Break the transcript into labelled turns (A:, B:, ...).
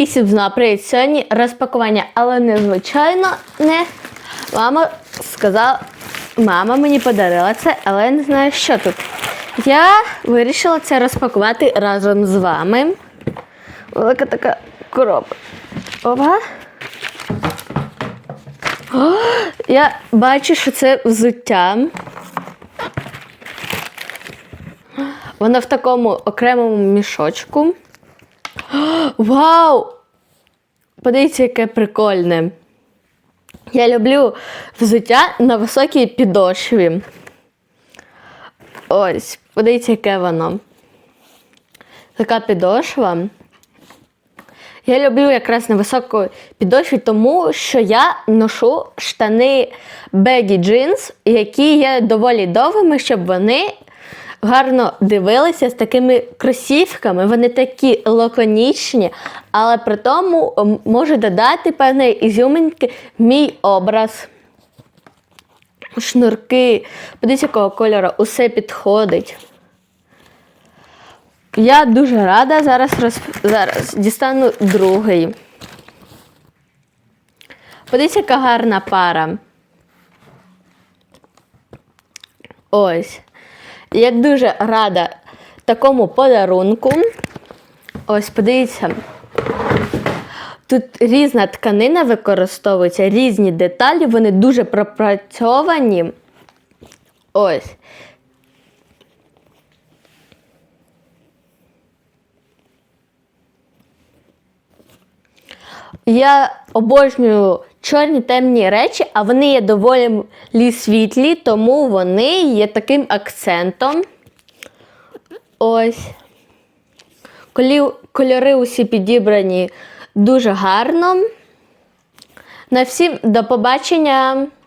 A: І всім привіт! Сьогодні розпакування, але незвичайно не. Мама сказала, мама мені подарила це, але я не знаю, що тут. Я вирішила це розпакувати разом з вами. Велика така коробка. Опа. О, я бачу, що це взуття. Воно в такому окремому мішочку. Вау! Подивіться, яке прикольне. Я люблю взуття на високій підошві. Ось, подивіться, яке воно. Така підошва. Я люблю якраз на високій підошві, тому що я ношу штани Baggy Jeans, які є доволі довгими, щоб вони гарно дивилися з такими кросівками. Вони такі лаконічні, але при тому м, можуть додати певної ізюминки мій образ. Шнурки, подивіться, якого кольору, усе підходить. Я дуже рада зараз роз... зараз дістану другий. Подивіться, яка гарна пара. Ось. Я дуже рада такому подарунку. Ось, подивіться. Тут різна тканина використовується, різні деталі, вони дуже пропрацьовані. Ось. Я обожнюю чорні темні речі, а вони є доволі світлі, тому вони є таким акцентом. Ось. Кольори усі підібрані дуже гарно. На всім до побачення.